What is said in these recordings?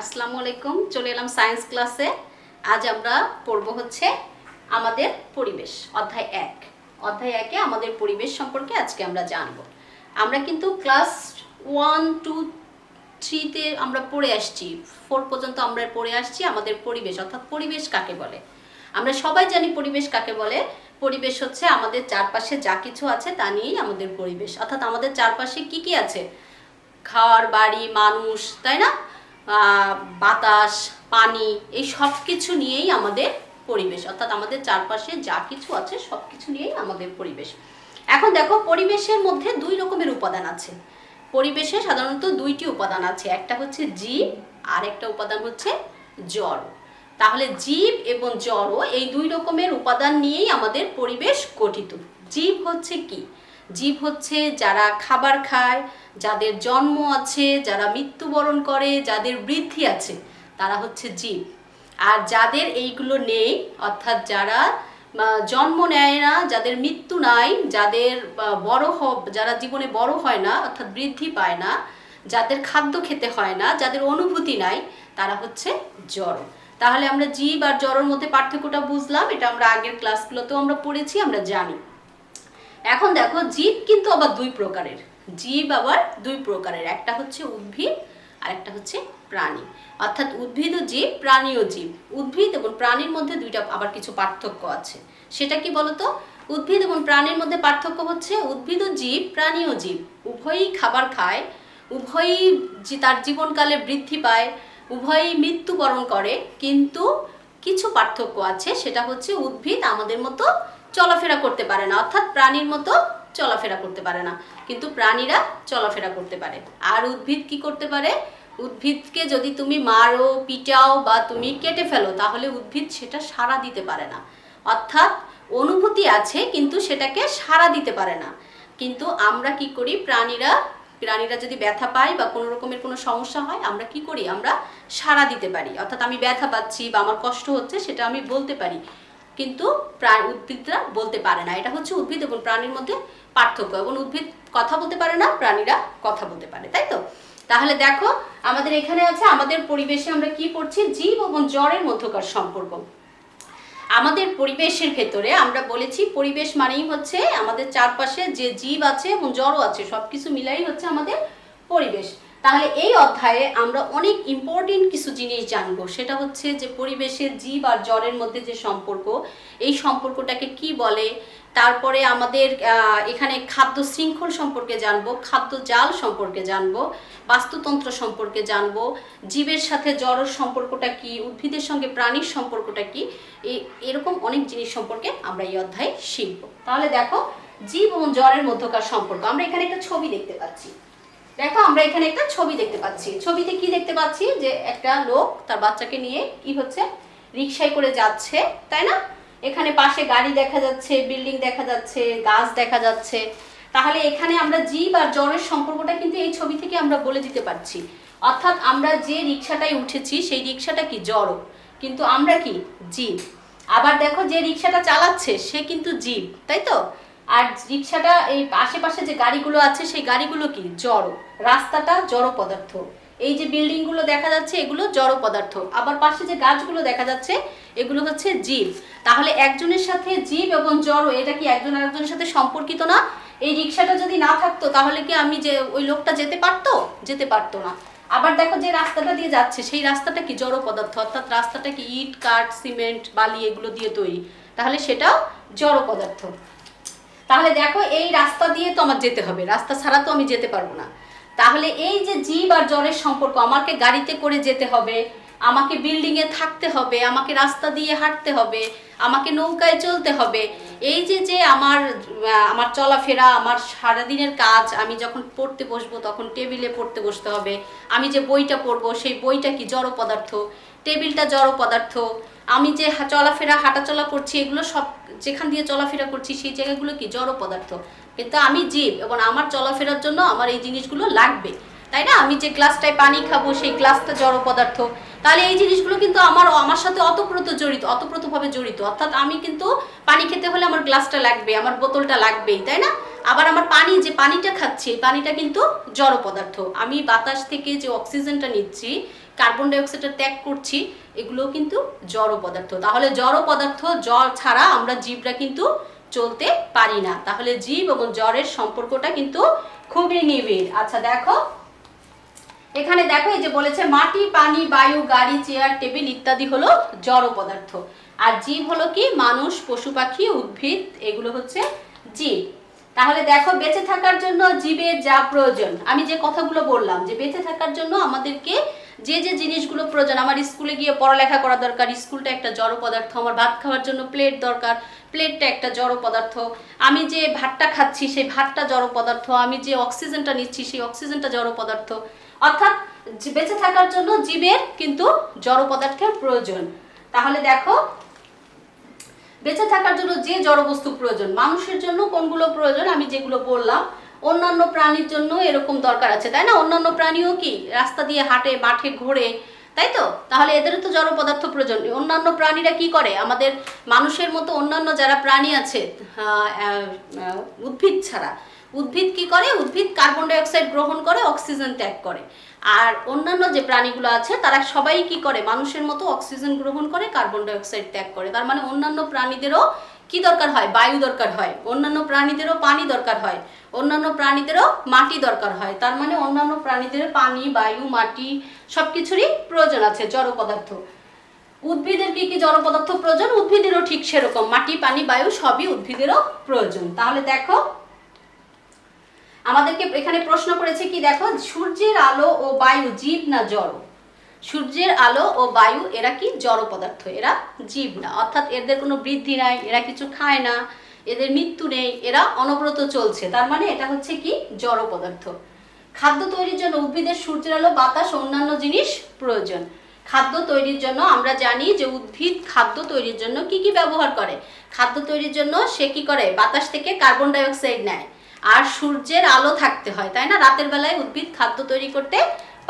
আসসালামু আলাইকুম, চলে এলাম সায়েন্স ক্লাসে আজ আমরা পড়ব হচ্ছে আমাদের পরিবেশ, অধ্যায় এক। অধ্যায় একে আমাদের পরিবেশ সম্পর্কে আজকে আমরা জানব। আমরা কিন্তু ক্লাস ওয়ান টু থ্রিতে আমরা পড়ে আসছি। ফোর পর্যন্ত আমরা পড়ে আসছি আমাদের পরিবেশ, অর্থাৎ পরিবেশ কাকে বলে? আমরা সবাই জানি পরিবেশ কাকে বলে। পরিবেশ হচ্ছে আমাদের চারপাশে যা কিছু আছে তা নিয়েই আমাদের পরিবেশ। অর্থাৎ আমাদের চারপাশে কি কি আছে? খাওয়ার বাড়ি, মানুষ, তাই না? বাতাস, পানি, এই সব কিছু নিয়েই আমাদের পরিবেশ। অর্থাৎ আমাদের চারপাশে যা কিছু আছে সব কিছু নিয়েই আমাদের পরিবেশ। এখন দেখো, পরিবেশের মধ্যে দুই রকমের উপাদান আছে। পরিবেশে সাধারণত দুইটি উপাদান আছে। একটা হচ্ছে জীব, আর একটা উপাদান হচ্ছে জড়। তাহলে জীব এবং জড় এই দুই রকমের উপাদান নিয়েই আমাদের পরিবেশ গঠিত। জীব হচ্ছে কি? জীব হচ্ছে যারা খাবার খায়, যাদের জন্ম আছে, যারা মৃত্যুবরণ করে, যাদের বৃদ্ধি আছে, তারা হচ্ছে জীব। আর যাদের এইগুলো নেই, অর্থাৎ যারা জন্ম নেয় না, যাদের মৃত্যু নাই, যাদের বড় হ- যারা জীবনে বড় হয় না, অর্থাৎ বৃদ্ধি পায় না, যাদের খাদ্য খেতে হয় না, যাদের অনুভূতি নাই, তারা হচ্ছে জড়। তাহলে আমরা জীব আর জড়ের মধ্যে পার্থক্যটা বুঝলাম, এটা আমরা আগের ক্লাসগুলোতেও আমরা পড়েছি, আমরা জানি। এখন দেখো জীব কিন্তু আবার দুই প্রকারের। জীব আবার দুই প্রকারের, একটা হচ্ছে উদ্ভিদ আর একটা হচ্ছে প্রাণী। অর্থাৎ উদ্ভিদ ও জীব, প্রাণী ও জীব। উদ্ভিদ এবং প্রাণীর মধ্যে দুইটা আবার কিছু পার্থক্য আছে। সেটা কি বলতো? উদ্ভিদ এবং প্রাণীর মধ্যে পার্থক্য হচ্ছে উদ্ভিদ ও জীব, প্রাণী ও জীব। উভয়ই খাবার খায়, উভয়ই তার জীবনকালে বৃদ্ধি পায়, উভয়ই মৃত্যুবরণ করে, কিন্তু কিছু পার্থক্য আছে, সেটা হচ্ছে উদ্ভিদ আমাদের মতো চলাফেরা করতে পারে না। অর্থাৎ প্রাণীর মতো চলাফেরা করতে পারে না। কিন্তু প্রাণীরা চলাফেরা করতে পারে। আর উদ্ভিদ কি করতে পারে? উদ্ভিদকে যদি তুমি মারো, পিটাও বা তুমি কেটে ফেলো, তাহলে উদ্ভিদ সেটা সাড়া দিতে পারে না। অর্থাৎ অনুভূতি আছে, কিন্তু সেটাকে সাড়া দিতে পারে না। কিন্তু আমরা কি করি? প্রাণীরা প্রাণীরা যদি ব্যথা পায় বা কোনো রকমের কোনো সমস্যা হয়, আমরা কি করি? আমরা সাড়া দিতে পারি। অর্থাৎ আমি ব্যথা পাচ্ছি বা আমার কষ্ট হচ্ছে, সেটা আমি বলতে পারি। কিন্তু প্রাণ উদ্ভিদরা বলতে পারে না। এটা হচ্ছে উদ্ভিদ এবং প্রাণীর মধ্যে পার্থক্য এবং উদ্ভিদ কথা বলতে পারে না, প্রাণীরা কথা বলতে পারে, তাই তো? তাহলে দেখো, আমাদের এখানে আছে আমাদের পরিবেশে আমরা কি পড়ছি? জীব এবং জ্বরের মধ্যকার সম্পর্ক। আমাদের পরিবেশের ভেতরে আমরা বলেছি পরিবেশ মানেই হচ্ছে আমাদের চারপাশে যে জীব আছে এবং জড়ও আছে সব কিছু মিলাই হচ্ছে আমাদের পরিবেশ। তাহলে এই অধ্যায়ে আমরা অনেক ইম্পর্টেন্ট কিছু জিনিস জানব। সেটা হচ্ছে যে পরিবেশের জীব আর জ্বরের মধ্যে যে সম্পর্ক, এই সম্পর্কটাকে কি বলে? তারপরে আমাদের এখানে খাদ্য শৃঙ্খল সম্পর্কে জানব, খাদ্য জাল সম্পর্কে জানব, বাস্তুতন্ত্র সম্পর্কে জানব, জীবের সাথে জড়ের সম্পর্কটা কি, উদ্ভিদের সঙ্গে প্রাণীর সম্পর্কটা কি এরকম অনেক জিনিস সম্পর্কে আমরা এই অধ্যায়ে শিখব। তাহলে দেখো, জীব এবং জ্বরের মধ্যকার সম্পর্ক। আমরা এখানে একটা ছবি দেখতে পাচ্ছি। দেখো, আমরা এখানে একটা ছবি দেখতে পাচ্ছি। ছবিতে কি দেখতে পাচ্ছি? যে একটা লোক তার বাচ্চাকে নিয়ে কি হচ্ছে? রিক্সায় করে যাচ্ছে, তাই না? এখানে পাশে গাড়ি দেখা যাচ্ছে, বিল্ডিং দেখা যাচ্ছে, গাছ দেখা যাচ্ছে। তাহলে এখানে আমরা জীব আর জ্বরের সম্পর্কটা কিন্তু এই ছবি থেকে আমরা বলে দিতে পারছি। অর্থাৎ আমরা যে রিক্সাটায় উঠেছি, সেই রিক্সাটা কি জড়? কিন্তু আমরা কি? জীব। আবার দেখো, যে রিক্সাটা চালাচ্ছে, সে কিন্তু জীব, তাই তো? আর রিক্সাটা এই আশেপাশে যে গাড়িগুলো আছে, সেই গাড়িগুলো কি? জড়। রাস্তাটা জড় পদার্থ। এই যে বিল্ডিংগুলো দেখা যাচ্ছে, এগুলো জড় পদার্থ। আবার পাশে যে গাছগুলো দেখা যাচ্ছে, এগুলো হচ্ছে জীব। তাহলে একজনের সাথে জীব এবং জড়, এটা কি একজন আরেকজনের সাথে সম্পর্কিত না? এই রিক্সাটা যদি না থাকতো, তাহলে কি আমি যে ওই লোকটা যেতে পারতো? যেতে পারতো না। আবার দেখো যে রাস্তাটা দিয়ে যাচ্ছে, সেই রাস্তাটা কি জড় পদার্থ? অর্থাৎ রাস্তাটা কি ইট, কাঠ, সিমেন্ট, বালি এগুলো দিয়ে তৈরি। তাহলে সেটাও জড় পদার্থ। তাহলে দেখো এই রাস্তা দিয়ে তো আমার যেতে হবে, রাস্তা ছাড়া তো আমি যেতে পারব না। তাহলে এই যে জীব আর জলের সম্পর্ক, আমাকে গাড়িতে করে যেতে হবে, আমাকে বিল্ডিং এ থাকতে হবে, আমাকে রাস্তা দিয়ে হাঁটতে হবে, আমাকে নৌকায় চলতে হবে, এই যে যে আমার আমার চলাফেরা, আমার সারাদিনের কাজ, আমি যখন পড়তে বসবো তখন টেবিলে পড়তে বসতে হবে, আমি যে বইটা পড়ব সেই বইটা কি জড় পদার্থ? টেবিলটা জড় পদার্থ। আমি যে চলাফেরা, হাঁটাচলা করছি, এগুলো সব যেখান দিয়ে চলাফেরা করছি, সেই জায়গাগুলো কি? জড় পদার্থ। কিন্তু আমি জীব এবং আমার চলাফেরার জন্য আমার এই জিনিসগুলো লাগবে। তাই না? আমি যে গ্লাসটায় পানি খাব, সেই গ্লাসটা জড় পদার্থ। তাহলে এই জিনিসগুলো কিন্তু আমার আমার সাথে অতপ্রত জড়িত, অতপ্রতভাবে জড়িত। অর্থাৎ আমি কিন্তু পানি খেতে হলে আমার গ্লাসটা লাগবে, আমার বোতলটা লাগবেই, তাই না? আবার আমার পানি, যে পানিটা খাচ্ছি পানিটা কিন্তু জড় পদার্থ। আমি বাতাস থেকে যে অক্সিজেনটা নিচ্ছি কার্বন ডাইঅক্সাইডটা ত্যাগ করছি এগুলো কিন্তু জড় পদার্থ। তাহলে জড় পদার্থ জল ছাড়া আমরা জীবরা কিন্তু চলতে পারি না। তাহলে জীব এবং জ্বরের সম্পর্কটা কিন্তু খুবই নিবিড়। আচ্ছা দেখো। এখানে দেখো, এই যে বলেছে, মাটি, পানি, বায়ু, গাড়ি, চেয়ার, টেবিল ইত্যাদি হলো জড় পদার্থ। আর জীব হলো কি? মানুষ, পশু পাখি, উদ্ভিদ, এগুলো হচ্ছে জীব। তাহলে দেখো, বেঁচে থাকার জন্য জীবের যা প্রয়োজন। আমি যে কথাগুলো বললাম, যে বেঁচে থাকার জন্য আমাদেরকে যে যে জিনিসগুলো প্রয়োজন, আমার স্কুলে গিয়ে পড়ালেখা করা দরকার, স্কুলটা একটা জড় পদার্থ, আমার ভাত খাওয়ার জন্য প্লেট দরকার প্লেটটা একটা জড় পদার্থ। আমি যে ভাতটা খাচ্ছি, সেই ভাতটা জড় পদার্থ, আমি যে অক্সিজেনটা নিচ্ছি, সেই অক্সিজেনটা জড় পদার্থ। অর্থাৎ বেঁচে থাকার জন্য জীবের কিন্তু জড় পদার্থের প্রয়োজন। তাহলে দেখো, বেঁচে থাকার জন্য যে জড়বস্তু প্রয়োজন, মানুষের জন্য কোনগুলো প্রয়োজন, আমি যেগুলো বললাম অন্যান্য প্রাণীর জন্য এরকম দরকার আছে, তাই না? অন্যান্য প্রাণীও কি রাস্তা দিয়ে হাঁটে, মাঠে ঘোরে, তাই তো? তাহলে এদেরও তো জড় পদার্থ প্রয়োজন অন্যান্য প্রাণীরা কি করে? আমাদের মানুষের মতো অন্যান্য যারা প্রাণী আছে উদ্ভিদ ছাড়া, উদ্ভিদ কি করে? উদ্ভিদ কার্বন ডাইঅক্সাইড গ্রহণ করে, অক্সিজেন ত্যাগ করে। আর অন্যান্য যে প্রাণীগুলো আছে, তারা সবাই কি করে? মানুষের মতো অক্সিজেন গ্রহণ করে, কার্বন ডাইঅক্সাইড ত্যাগ করে। তার মানে অন্যান্য প্রাণীদেরও কি দরকার হয়? বায়ু দরকার হয়। অন্যান্য প্রাণীদেরও পানি দরকার হয়। অন্যান্য প্রাণীদেরও মাটি দরকার হয়। তার মানে অন্যান্য প্রাণীদের পানি, বায়ু, মাটি সব কিছুরই প্রয়োজন আছে জড় পদার্থ। উদ্ভিদের কি কি জড় পদার্থ প্রয়োজন? উদ্ভিদেরও ঠিক সেরকম। মাটি, পানি, বায়ু সবই উদ্ভিদেরও প্রয়োজন। তাহলে দেখো, আমাদেরকে এখানে প্রশ্ন করেছে কি? দেখো, সূর্যের আলো ও বায়ু জীব না জড়? সূর্যের আলো ও বায়ু এরা কি জড় পদার্থ? এরা জীব না। অর্থাৎ এদের কোনো বৃদ্ধি নাই, এরা কিছু খায় না, এদের মৃত্যু নেই, এরা অনবরত চলছে। তার মানে এটা হচ্ছে কি জড় পদার্থ। খাদ্য তৈরির জন্য উদ্ভিদের সূর্যের আলো, বাতাস অন্যান্য জিনিস প্রয়োজন। খাদ্য তৈরির জন্য আমরা জানি যে উদ্ভিদ খাদ্য তৈরির জন্য কি কি ব্যবহার করে। খাদ্য তৈরির জন্য সে কি করে? বাতাস থেকে কার্বন ডাই অক্সাইড নেয়। আর সূর্যের আলো থাকতে হয়, তাই না? রাতের বেলায় উদ্ভিদ খাদ্য তৈরি করতে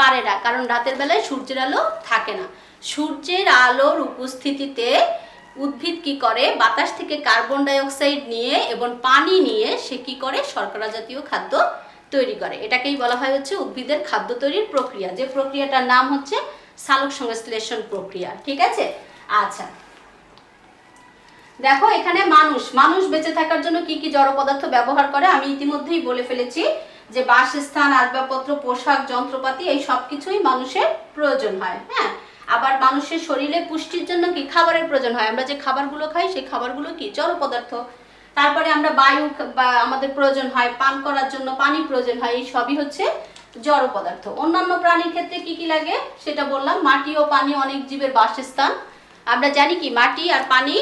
পারে না, কারণ রাতের বেলায় সূর্যের আলো থাকে না। সূর্যের আলোর উপস্থিতিতে উদ্ভিদ কি করে? বাতাস থেকে কার্বন ডাইঅক্সাইড নিয়ে এবং পানি নিয়ে সে কি করে? শর্করা জাতীয় খাদ্য তৈরি করে। এটাকেই বলা হয় হচ্ছে উদ্ভিদের খাদ্য তৈরির প্রক্রিয়া। যে প্রক্রিয়াটার নাম হচ্ছে সালোক সংশ্লেষণ প্রক্রিয়া। ঠিক আছে? আচ্ছা। দেখো, এখানে মানুষ। মানুষ বেঁচে থাকার জন্য কি কি জড় পদার্থ ব্যবহার করে? আমি ইতিমধ্যেই বলে ফেলেছি যে বাসস্থান, আসবাবপত্র, পোশাক, যন্ত্রপাতি, এই সব কিছুই মানুষের প্রয়োজন হয় হ্যাঁ? আবার মানুষের শরীরে পুষ্টির জন্য কি খাবারের প্রয়োজন হয়? আমরা যে খাবারগুলো খাই, সেই খাবারগুলো কি? জড় পদার্থ। তারপরে আমরা বায়ু বা আমাদের প্রয়োজন হয়, পান করার জন্য পানি প্রয়োজন হয়, এই সবই হচ্ছে জড় পদার্থ। অন্যান্য প্রাণীর ক্ষেত্রে কি কি লাগে? সেটা বললাম। মাটি ও পানি অনেক জীবের বাসস্থান। আমরা জানি কি? মাটি আর পানি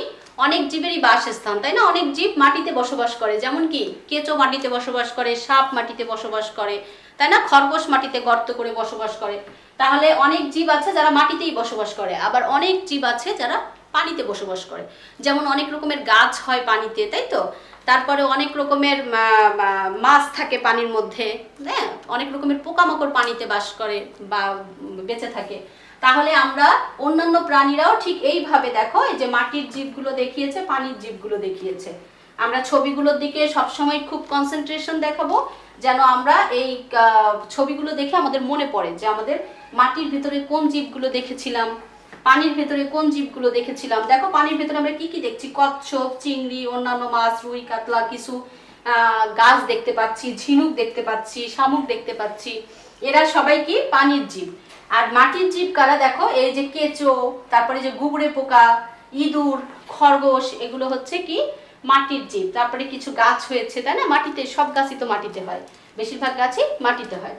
অনেক জীবেরই বাসস্থান, তাই না? অনেক জীব মাটিতে বসবাস করে। যেমন কি, কেঁচো মাটিতে বসবাস করে, সাপ মাটিতে বসবাস করে, তাই না? খরগোশ মাটিতে গর্ত করে বসবাস করে। তাহলে অনেক জীব আছে যারা মাটিতেই বসবাস করে, আবার অনেক জীব আছে যারা পানিতে বসবাস করে। যেমন অনেক রকমের গাছ হয় পানিতে, তাই তো? তারপরে অনেক রকমের মাছ থাকে পানির মধ্যে হ্যাঁ? অনেক রকমের পোকামাকড় পানিতে বাস করে বা বেঁচে থাকে। তাহলে আমরা অন্যান্য প্রাণীরাও ঠিক এইভাবে দেখো, এই যে মাটির জীবগুলো দেখিয়েছে, পানির জীবগুলো দেখিয়েছে। আমরা ছবিগুলোর দিকে সবসময় খুব কনসেন্ট্রেশন দেখাবো, যেন আমরা এই ছবিগুলো দেখে আমাদের মনে পড়ে যে আমাদের মাটির ভিতরে কোন জীবগুলো দেখেছিলাম, পানির ভেতরে কোন জীবগুলো দেখেছিলাম। দেখো, পানির ভেতরে আমরা কি কি দেখছি? কচ্ছপ, চিংড়ি, অন্যান্য মাছ, রুই, কাতলা, কিছু গাছ দেখতে পাচ্ছি, ঝিনুক দেখতে পাচ্ছি, শামুক দেখতে পাচ্ছি। এরা সবাই কি? পানির জীব। আর মাটির জীব কারা দেখো, এই যে কেঁচো, তারপরে যে গুবড়ে পোকা, ইঁদুর, খরগোশ, এগুলো হচ্ছে কি মাটির জীব। তারপরে কিছু গাছ হয়েছে, তাই না? মাটিতে, সব গাছই তো মাটিতে হয়। বেশিরভাগ গাছই মাটিতে হয়।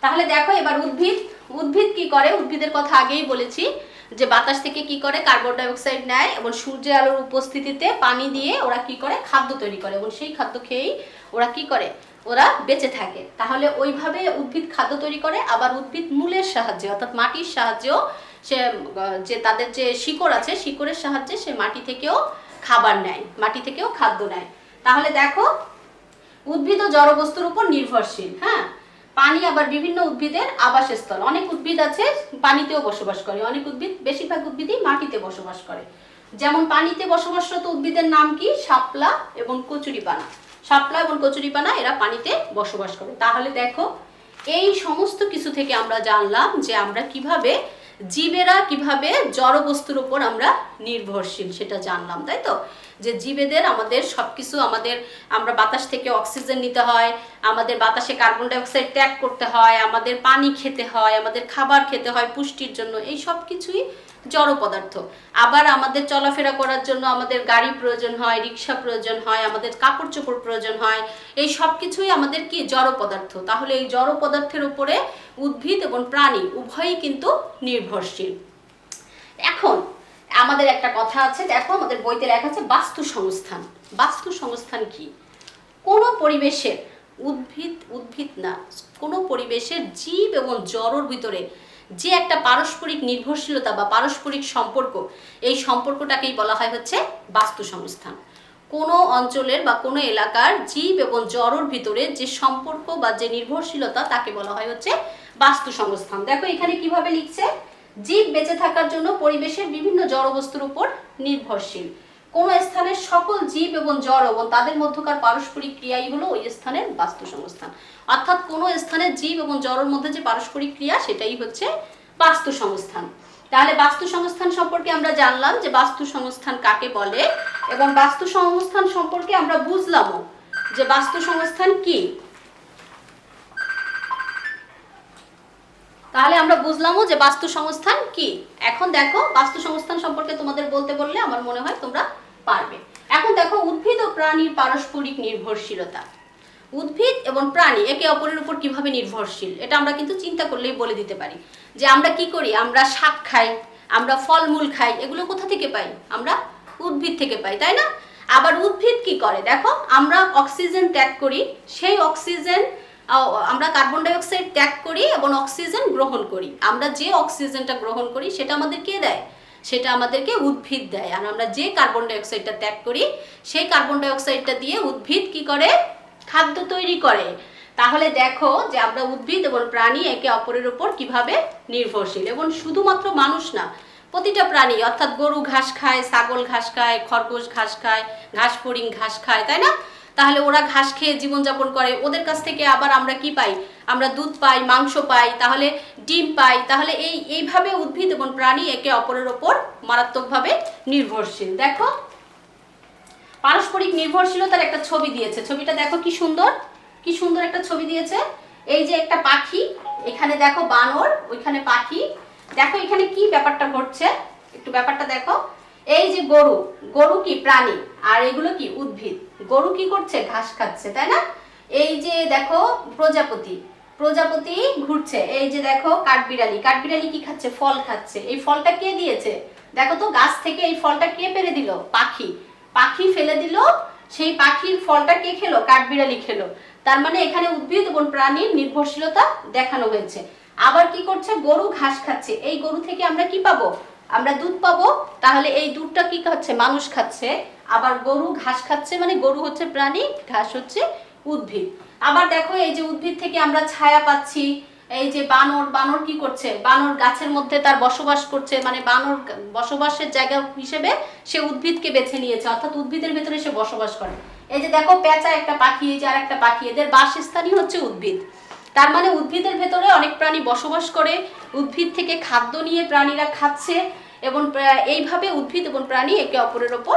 তাহলে দেখো, এবার উদ্ভিদ। উদ্ভিদ কি করে? উদ্ভিদের কথা আগেই বলেছি যে বাতাস থেকে কি করে? কার্বন ডাইঅক্সাইড নেয় এবং সূর্যের আলোর উপস্থিতিতে পানি দিয়ে ওরা কি করে? খাদ্য তৈরি করে। এবং সেই খাদ্য খেয়েই ওরা কি করে? ওরা বেঁচে থাকে। তাহলে ওইভাবে উদ্ভিদ খাদ্য তৈরি করে, আবার উদ্ভিদ মূলের সাহায্যে, অর্থাৎ মাটির সাহায্যেও সে, যে তাদের যে শিকড় আছে, শিকড়ের সাহায্যে সে মাটি থেকেও খাবার নেয়, মাটি থেকেও খাদ্য নেয়। তাহলে দেখো, উদ্ভিদ ও জড়বস্তুর উপর নির্ভরশীল হ্যাঁ? পানি আবার বিভিন্ন উদ্ভিদের আবাসস্থল। অনেক উদ্ভিদ আছে পানিতেও বসবাস করে, অনেক উদ্ভিদ, বেশিরভাগ উদ্ভিদই মাটিতে বসবাস করে। যেমন পানিতে বসবাসরত উদ্ভিদের নাম কি? শাপলা এবং কচুরিপানা। শাপলা এবং কচুরিপানা এরা পানিতে বসবাস করে। তাহলে দেখো, এই সমস্ত কিছু থেকে আমরা জানলাম যে আমরা কীভাবে জীবেরা কীভাবে জড়বস্তুর উপর আমরা নির্ভরশীল, সেটা জানলাম, তাই তো? যে জীবেদের আমাদের সব কিছু আমাদের, আমরা বাতাস থেকে অক্সিজেন নিতে হয়, আমাদের বাতাসে কার্বন ডাইঅক্সাইড ত্যাগ করতে হয়, আমাদের পানি খেতে হয়, আমাদের খাবার খেতে হয় পুষ্টির জন্য, এই সব কিছুই জড় পদার্থ। আবার আমাদের চলাফেরা করার জন্য আমাদের গাড়ি প্রয়োজন হয়, রিক্সা প্রয়োজন হয়, আমাদের কাপড় চোপড় প্রয়োজন হয়, এই সব কিছুই আমাদের কি? জড় পদার্থ। তাহলে এই জড় পদার্থের উপরে উদ্ভিদ এবং প্রাণী উভয়ই কিন্তু নির্ভরশীল। এখন আমাদের একটা কথা আছে, দেখো আমাদের বইতে লেখা আছে বাস্তু সংস্থান বাস্তু সংস্থান কি? কোনো পরিবেশের উদ্ভিদ উদ্ভিদ না, কোনো পরিবেশের জীব এবং জড়র ভিতরে যে একটা পারস্পরিক নির্ভরশীলতা বা পারস্পরিক সম্পর্ক, এই সম্পর্কটাকেই বলা হয় হচ্ছে বাস্তু সংস্থান কোনো অঞ্চলের বা কোনো এলাকার জীব এবং জড়র ভিতরে যে সম্পর্ক বা যে নির্ভরশীলতা, তাকে বলা হয় হচ্ছে বাস্তু সংস্থান দেখো এখানে কীভাবে লিখছে? জীব বেঁচে থাকার জন্য পরিবেশের বিভিন্ন জড়বস্তুর উপর নির্ভরশীল। কোন স্থানের সকল জীব এবং জড় এবং তাদের মধ্যকার পারস্পরিক ক্রিয়াই হলো ওই স্থানের বাস্তু সংস্থান অর্থাৎ কোন স্থানের জীব এবং জড়ের মধ্যে যে পারস্পরিক ক্রিয়া, সেটাই হচ্ছে বাস্তু সংস্থান তাহলে বাস্তু সংস্থান সম্পর্কে আমরা জানলাম যে বাস্তু সংস্থান কাকে বলে এবং বাস্তু সংস্থান সম্পর্কে আমরা বুঝলামও যে বাস্তু সংস্থান কি। তাহলে আমরা বুঝলামও যে বাস্তু সংস্থান কি। এখন দেখো বাস্তু সংস্থান সম্পর্কে তোমাদের বলতে বললে আমার মনে হয় তোমরা পারবে। এখন দেখো, উদ্ভিদ ও প্রাণীর পারস্পরিক নির্ভরশীলতা। উদ্ভিদ এবং প্রাণী একে অপরের উপর কীভাবে নির্ভরশীল, এটা আমরা কিন্তু চিন্তা করলেই বলে দিতে পারি। যে আমরা কি করি? আমরা শাক খাই, আমরা ফলমূল খাই, এগুলো কোথা থেকে পাই? আমরা উদ্ভিদ থেকে পাই, তাই না? আবার উদ্ভিদ কি করে? দেখো, আমরা অক্সিজেন ত্যাগ করি, সেই অক্সিজেন আমরা কার্বন ডাইঅক্সাইড ত্যাগ করি এবং অক্সিজেন গ্রহণ করি। আমরা যে অক্সিজেনটা গ্রহণ করি, সেটা আমাদের কে দেয়? সেটা আমাদেরকে উদ্ভিদ দেয়। আর আমরা যে কার্বন ডাইঅক্সাইডটা ত্যাগ করি, সেই কার্বন ডাইঅক্সাইডটা দিয়ে উদ্ভিদ কি করে? খাদ্য তৈরি করে। তাহলে দেখো যে আমরা উদ্ভিদ এবং প্রাণী একে অপরের উপর কীভাবে নির্ভরশীল এবং শুধুমাত্র মানুষ না, প্রতিটা প্রাণী, অর্থাৎ গরু ঘাস খায়, ছাগল ঘাস খায়, খরগোশ ঘাস খায়, ঘাস ফড়িং ঘাস খায়, তাই না? তাহলে ওরা ঘাস খেয়ে জীবনযাপন করে। ওদের কাছ থেকে আবার আমরা কি পাই? আমরা দুধ পাই, মাংস পাই, তাহলে ডিম পাই। তাহলে এই, এইভাবে উদ্ভিদ এবং প্রাণী একে অপরের ওপর মারাত্মকভাবে নির্ভরশীল। দেখো, পারস্পরিক নির্ভরশীলতার একটা ছবি দিয়েছে। ছবিটা দেখো কি সুন্দর? কি সুন্দর একটা ছবি দিয়েছে? এই যে একটা পাখি, এখানে দেখো বানর, ওইখানে পাখি। দেখো এখানে কি ব্যাপারটা ঘটছে? একটু ব্যাপারটা দেখো। এই যে গরু গরু কি প্রাণী? আর এগুলো কি উদ্ভিদ? গরু কি করছে? ঘাস খাচ্ছে, তাই না? এই যে দেখো প্রজাপতি প্রজাপতি ঘুরছে। এই যে দেখো কাঠবিড়ালি কাঠবিড়ালি কি খাচ্ছে? ফল খাচ্ছে। এই ফলটা কে দিয়েছে? দেখো তো, গাছ থেকে এই ফলটা কে পেরে দিল? পাখি। পাখি ফেলে দিল, সেই পাখির ফলটা কে খেলো? কাঠবিড়ালি খেলো। তার মানে এখানে উদ্ভিদ এবং প্রাণীর নির্ভরশীলতা দেখানো হয়েছে। আবার কি করছে? গরু ঘাস খাচ্ছে। এই গরু থেকে আমরা কি পাবো? আমরা দুধ পাবো, তাহলে এই দুধটা কি খাচ্ছে? মানুষ খাচ্ছে। আবার গরু ঘাস খাচ্ছে মানে গরু হচ্ছে প্রাণী, ঘাস হচ্ছে উদ্ভিদ। আবার দেখো এই যে উদ্ভিদ থেকে আমরা ছায়া পাচ্ছি, এই যে বানর বানর কি করছে? বানর গাছের মধ্যে তার বসবাস করছে মানে বানর বসবাসের জায়গা হিসেবে সে উদ্ভিদকে বেছে নিয়েছে, অর্থাৎ উদ্ভিদের ভেতরে সে বসবাস করে। এই যে দেখো, পেঁচা একটা পাখি, এই যে আর একটা পাখি, এদের বাসস্থানই হচ্ছে উদ্ভিদ। তার মানে উদ্ভিদের ভেতরে অনেক প্রাণী বসবাস করে, উদ্ভিদ থেকে খাদ্য নিয়ে প্রাণীরা খাচ্ছে এবং এইভাবে উদ্ভিদ এবং প্রাণী একে অপরের ওপর